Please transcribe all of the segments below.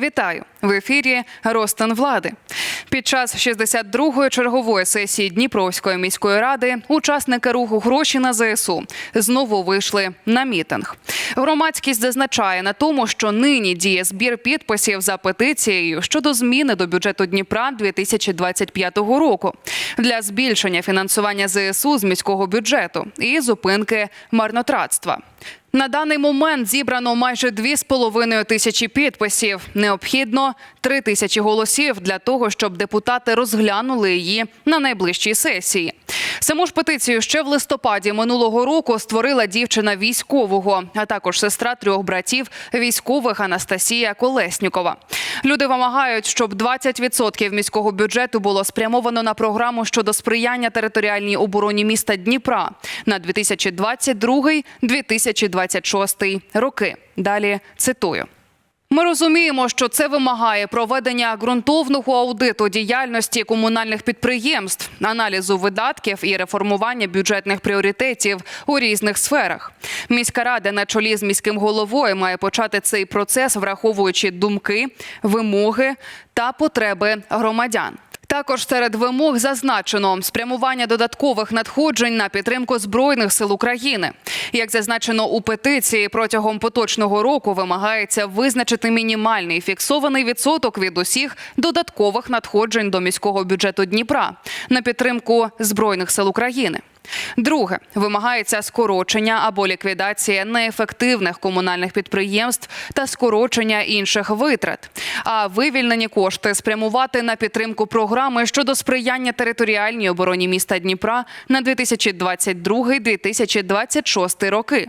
Вітаю в ефірі Ростен влади. Під час 62-ї чергової сесії Дніпровської міської ради учасники руху гроші на ЗСУ знову вийшли на мітинг. Громадськість зазначає на тому, що нині діє збір підписів за петицією щодо зміни до бюджету Дніпра 2025 року для збільшення фінансування ЗСУ з міського бюджету і зупинки марнотратства. На даний момент зібрано майже 2,5 тисячі підписів. Необхідно 3 тисячі голосів для того, щоб депутати розглянули її на найближчій сесії. Саму ж петицію ще в листопаді минулого року створила дівчина військового, а також сестра трьох братів військових Анастасія Колеснікова. Люди вимагають, щоб 20% міського бюджету було спрямовано на програму щодо сприяння територіальній обороні міста Дніпра на 2022-2026 роки. Далі цитую. Ми розуміємо, що це вимагає проведення ґрунтовного аудиту діяльності комунальних підприємств, аналізу видатків і реформування бюджетних пріоритетів у різних сферах. Міська рада на чолі з міським головою має почати цей процес, враховуючи думки, вимоги та потреби громадян. Також серед вимог зазначено спрямування додаткових надходжень на підтримку збройних сил України. Як зазначено у петиції, протягом поточного року вимагається визначити мінімальний фіксований відсоток від усіх додаткових надходжень до міського бюджету Дніпра на підтримку збройних сил України. Друге вимагається скорочення або ліквідація неефективних комунальних підприємств та скорочення інших витрат. А вивільнені кошти спрямувати на підтримку програми щодо сприяння територіальній обороні міста Дніпра на 2022-2026 роки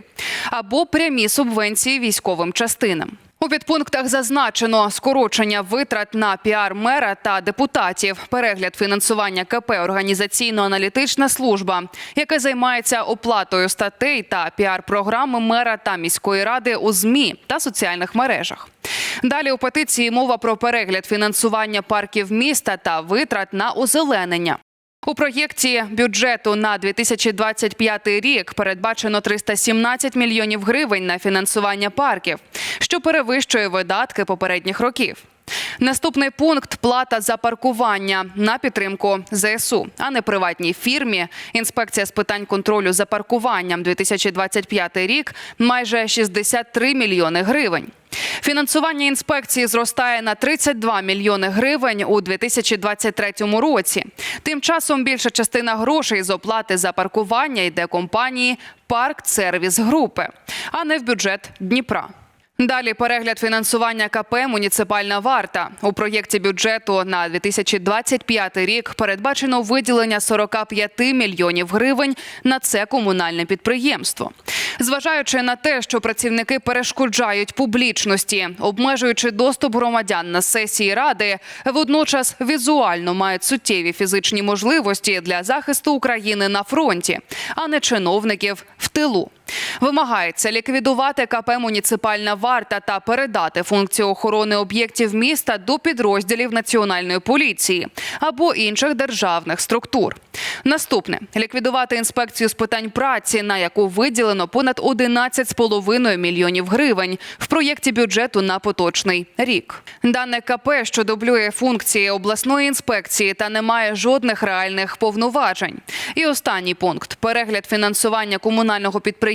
або прямі субвенції військовим частинам. У підпунктах зазначено скорочення витрат на піар мера та депутатів, перегляд фінансування КП організаційно-аналітична служба, яка займається оплатою статей та піар-програми мера та міської ради у змі та соціальних мережах. Далі у петиції мова про перегляд фінансування парків міста та витрат на озеленення. У проєкті бюджету на 2025 рік передбачено 317 мільйонів гривень на фінансування парків, що перевищує видатки попередніх років. Наступний пункт плата за паркування на підтримку ЗСУ, а не приватній фірмі. Інспекція з питань контролю за паркуванням 2025 рік майже 63 мільйони гривень. Фінансування інспекції зростає на 32 мільйони гривень у 2023 році. Тим часом більша частина грошей з оплати за паркування йде компанії Парк Сервіс Групи, а не в бюджет Дніпра. Далі перегляд фінансування КП Муніципальна варта у проєкті бюджету на 2025 рік передбачено виділення 45 мільйонів гривень на це комунальне підприємство. Зважаючи на те, що працівники перешкоджають публічності, обмежуючи доступ громадян на сесії ради, водночас візуально мають суттєві фізичні можливості для захисту України на фронті, а не чиновників в тилу. Вимагається ліквідувати КП Муніципальна варта та передати функцію охорони об'єктів міста до підрозділів національної поліції або інших державних структур. Наступне ліквідувати інспекцію з питань праці, на яку виділено понад 11,5 мільйонів гривень в проєкті бюджету на поточний рік. Дане КП, що дублює функції обласної інспекції та не має жодних реальних повноважень. І останній пункт перегляд фінансування комунального підприємства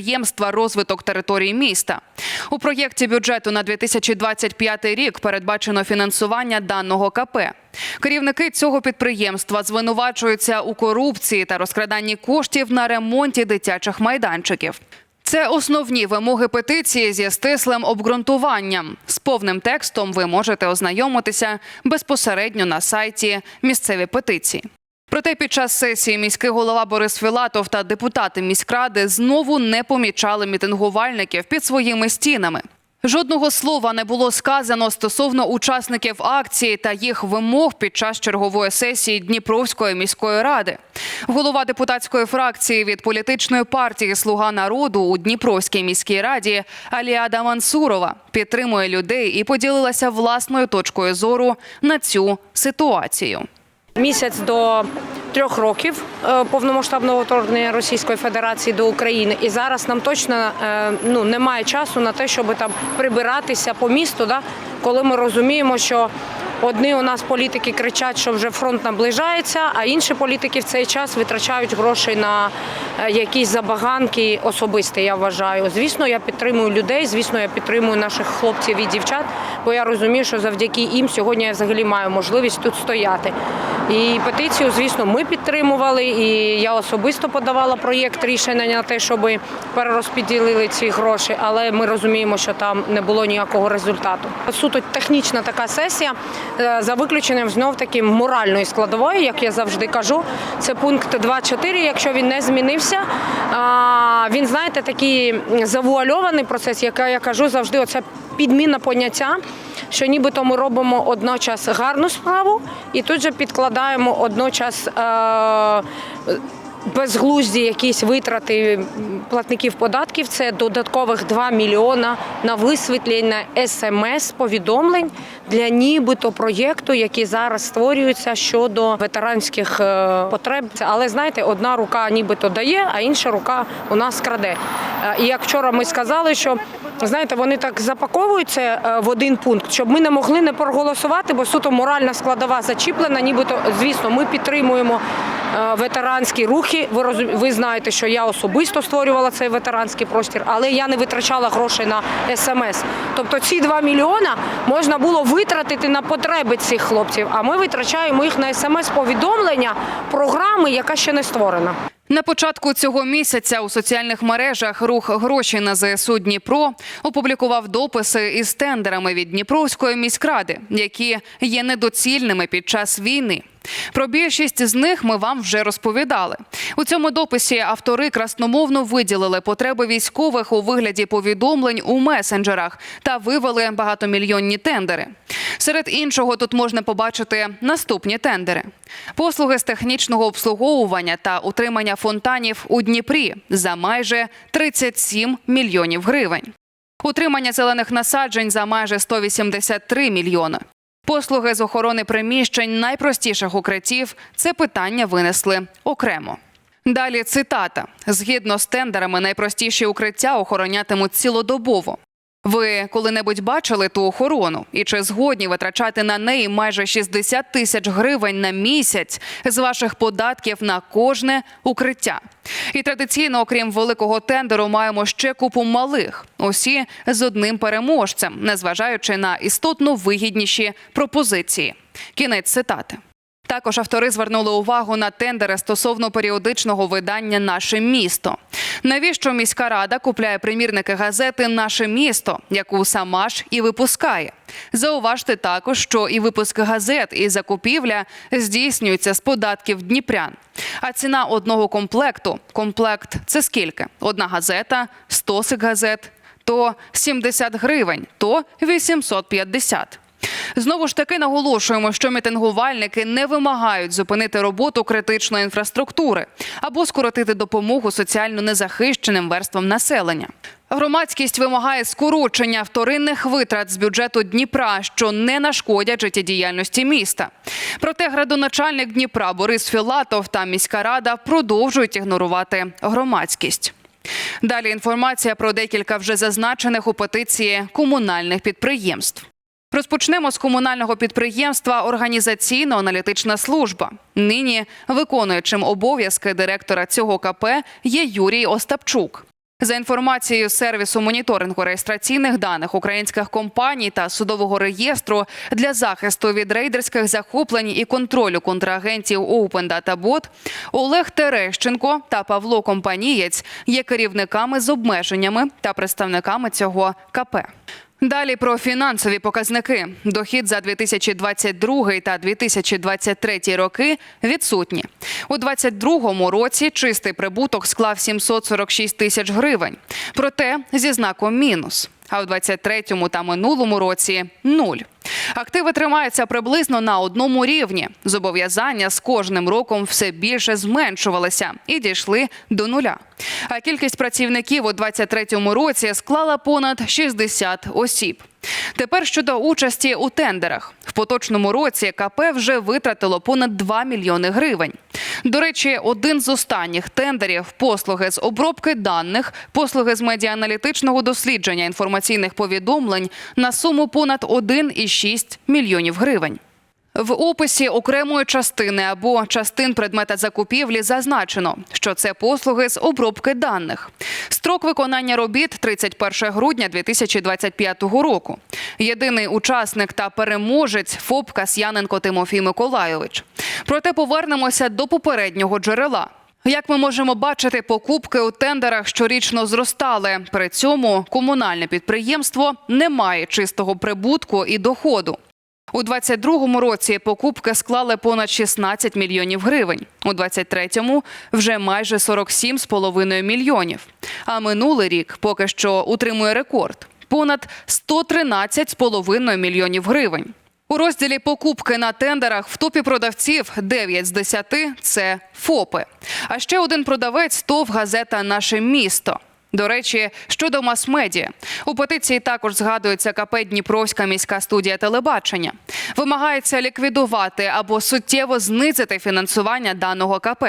розвиток території міста. У проєкті бюджету на 2025 рік передбачено фінансування даного КП. Керівники цього підприємства звинувачуються у корупції та розкраданні коштів на ремонті дитячих майданчиків. Це основні вимоги петиції зі стислим обґрунтуванням. З повним текстом ви можете ознайомитися безпосередньо на сайті місцеві петиції. Проте під час сесії міський голова Борис Філатов та депутати міськради знову не помічали мітингувальників під своїми стінами. Жодного слова не було сказано стосовно учасників акції та їх вимог під час чергової сесії Дніпровської міської ради. Голова депутатської фракції від політичної партії Слуга народу у Дніпровській міській раді Аліада Мансурова підтримує людей і поділилася власною точкою зору на цю ситуацію. Місяць до трьох років е, повномасштабного вторгнення Російської Федерації до України. І зараз нам точно е, ну, немає часу на те, щоб там прибиратися по місту, да? коли ми розуміємо, що одні у нас політики кричать, що вже фронт наближається, а інші політики в цей час витрачають гроші на е, якісь забаганки особисті, я вважаю. Звісно, я підтримую людей, звісно, я підтримую наших хлопців і дівчат, бо я розумію, що завдяки їм сьогодні я взагалі маю можливість тут стояти. І петицію, звісно, ми підтримували, і я особисто подавала проєкт рішення на те, щоб перерозподілили ці гроші, але ми розуміємо, що там не було ніякого результату. Суто технічна така сесія е, за виключенням знов таки моральної складової, як я завжди кажу. Це пункт 2.4, якщо він не змінився. Він, знаєте, такий завуальований процес, який я кажу завжди, оце підміна поняття, що нібито ми робимо одночас гарну справу і тут же підкладаємо одночас. Е- Безглузді якісь витрати платників податків це додаткових 2 мільйона на висвітлення смс-повідомлень для нібито проєкту, який зараз створюється щодо ветеранських е, потреб. Але знаєте, одна рука нібито дає, а інша рука у нас краде. Е, І як вчора ми сказали, що знаєте, вони так запаковують це е, в один пункт, щоб ми не могли не проголосувати, бо суто моральна складова зачіплена. Нібито, звісно, ми підтримуємо ветеранські рухи. Ви розум... ви знаєте, що я особисто створювала цей ветеранський простір, але я не витрачала грошей на смс. Тобто ці 2 мільйона можна було витратити на потреби цих хлопців. А ми витрачаємо їх на смс-повідомлення програми, яка ще не створена. На початку цього місяця у соціальних мережах рух гроші на ЗСУ Дніпро опублікував дописи із тендерами від Дніпровської міськради, які є недоцільними під час війни. Про більшість з них ми вам вже розповідали. У цьому дописі автори красномовно виділили потреби військових у вигляді повідомлень у месенджерах та вивели багатомільйонні тендери. Серед іншого тут можна побачити наступні тендери: послуги з технічного обслуговування та утримання фонтанів у Дніпрі за майже 37 мільйонів гривень. Утримання зелених насаджень за майже 183 мільйони. Послуги з охорони приміщень найпростіших укриттів це питання винесли окремо. Далі цитата: згідно з тендерами, найпростіші укриття охоронятимуть цілодобово. Ви коли-небудь бачили ту охорону і чи згодні витрачати на неї майже 60 тисяч гривень на місяць з ваших податків на кожне укриття? І традиційно, окрім великого тендеру, маємо ще купу малих, усі з одним переможцем, незважаючи на істотно вигідніші пропозиції. Кінець цитати. Також автори звернули увагу на тендери стосовно періодичного видання Наше місто. Навіщо міська рада купляє примірники газети Наше місто, яку сама ж і випускає? Зауважте також, що і випуск газет, і закупівля здійснюються з податків дніпрян. А ціна одного комплекту комплект це скільки? Одна газета, 100 сик газет, то 70 гривень, то 850. Знову ж таки наголошуємо, що мітингувальники не вимагають зупинити роботу критичної інфраструктури або скоротити допомогу соціально незахищеним верствам населення. Громадськість вимагає скорочення вторинних витрат з бюджету Дніпра, що не нашкодять життєдіяльності міста. Проте градоначальник Дніпра Борис Філатов та міська рада продовжують ігнорувати громадськість. Далі інформація про декілька вже зазначених у петиції комунальних підприємств. Розпочнемо з комунального підприємства Організаційно-аналітична служба. Нині виконуючим обов'язки директора цього КП є Юрій Остапчук. За інформацією сервісу моніторингу реєстраційних даних українських компаній та судового реєстру для захисту від рейдерських захоплень і контролю контрагентів Open Data Bot, Олег Терещенко та Павло Компанієць є керівниками з обмеженнями та представниками цього КП. Далі про фінансові показники. Дохід за 2022 та 2023 роки відсутні. У 2022 році чистий прибуток склав 746 тисяч гривень. Проте зі знаком мінус. А у 23-му та минулому році нуль. Активи тримаються приблизно на одному рівні. Зобов'язання з кожним роком все більше зменшувалися і дійшли до нуля. А кількість працівників у 2023 році склала понад 60 осіб. Тепер щодо участі у тендерах. В поточному році КП вже витратило понад 2 мільйони гривень. До речі, один з останніх тендерів послуги з обробки даних, послуги з медіаналітичного дослідження інформаційних повідомлень на суму понад 1,6 мільйонів гривень. В описі окремої частини або частин предмета закупівлі зазначено, що це послуги з обробки даних. Строк виконання робіт 31 грудня 2025 року. Єдиний учасник та переможець ФОП Касьяненко Тимофій Миколайович. Проте повернемося до попереднього джерела. Як ми можемо бачити, покупки у тендерах щорічно зростали. При цьому комунальне підприємство не має чистого прибутку і доходу. У 22-му році покупки склали понад 16 мільйонів гривень. У 23-му – вже майже 47,5 мільйонів. А минулий рік поки що утримує рекорд – понад 113,5 мільйонів гривень. У розділі покупки на тендерах в топі продавців 9 з 10 – це ФОПи. А ще один продавець – ТОВ газета «Наше місто». До речі, щодо мас-медіа. У петиції також згадується КП Дніпровська міська студія телебачення. Вимагається ліквідувати або суттєво знизити фінансування даного КП.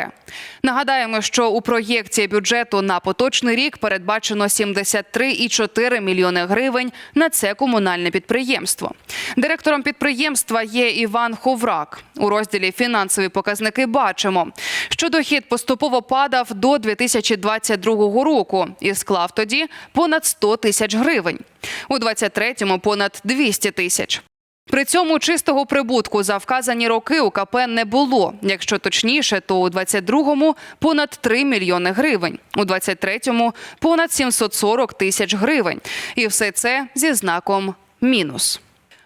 Нагадаємо, що у проєкті бюджету на поточний рік передбачено 73,4 мільйони гривень на це комунальне підприємство. Директором підприємства є Іван Ховрак. У розділі фінансові показники бачимо, що дохід поступово падав до 2022 року і склав тоді понад 100 тисяч гривень. У 23-му – понад 200 тисяч. При цьому чистого прибутку за вказані роки у КП не було. Якщо точніше, то у 22-му – понад 3 мільйони гривень, у 23-му – понад 740 тисяч гривень. І все це зі знаком мінус.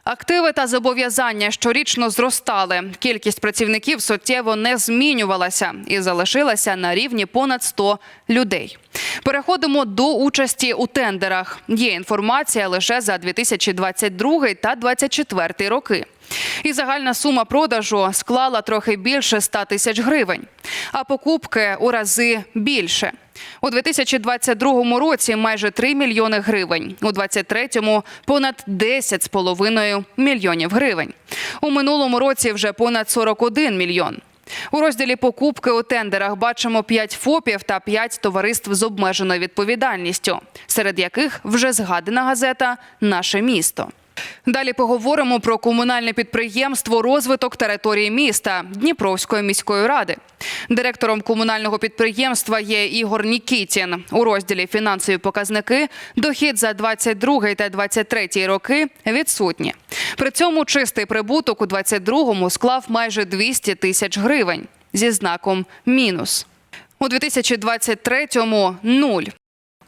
Активи та зобов'язання щорічно зростали. Кількість працівників суттєво не змінювалася і залишилася на рівні понад 100 людей. Переходимо до участі у тендерах. Є інформація лише за 2022 та 2024 роки. І загальна сума продажу склала трохи більше 100 тисяч гривень, а покупки у рази більше. У 2022 році майже 3 мільйони гривень, у 2023 – понад 10,5 мільйонів гривень. У минулому році вже понад 41 мільйон. У розділі покупки у тендерах бачимо 5 ФОПів та 5 товариств з обмеженою відповідальністю, серед яких вже згадана газета Наше місто. Далі поговоримо про комунальне підприємство Розвиток території міста Дніпровської міської ради. Директором комунального підприємства є Ігор Нікітін. У розділі фінансові показники дохід за 22 та 23 роки відсутні. При цьому чистий прибуток у 22-му склав майже 200 тисяч гривень зі знаком мінус. У 2023-му – нуль.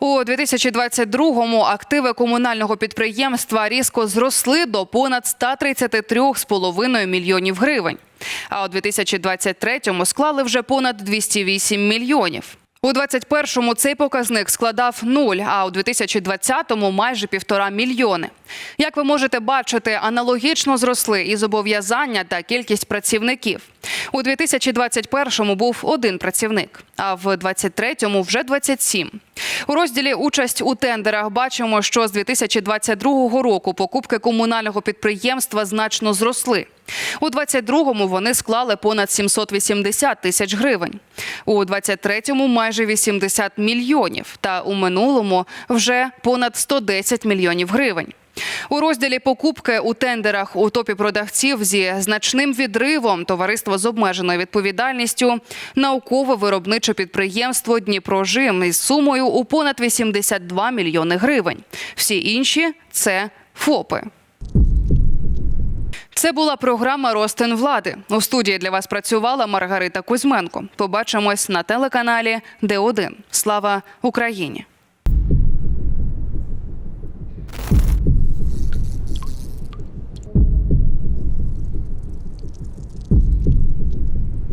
У 2022-му активи комунального підприємства різко зросли до понад 133,5 мільйонів гривень. А у 2023-му склали вже понад 208 мільйонів. У 21-му цей показник складав нуль, а у 2020-му – майже півтора мільйони. Як ви можете бачити, аналогічно зросли і зобов'язання та кількість працівників. У 2021-му був один працівник, а в 2023-му вже 27. У розділі участь у тендерах бачимо, що з 2022 року покупки комунального підприємства значно зросли. У 22-му вони склали понад 780 тисяч гривень. У 23-му – майже 80 мільйонів. Та у минулому вже понад 110 мільйонів гривень. У розділі покупки у тендерах у топі продавців зі значним відривом товариство з обмеженою відповідальністю, наукове виробниче підприємство Дніпрожим із сумою у понад 82 мільйони гривень. Всі інші це ФОПи. Це була програма Ростин влади. У студії для вас працювала Маргарита Кузьменко. Побачимось на телеканалі, Д1. слава Україні.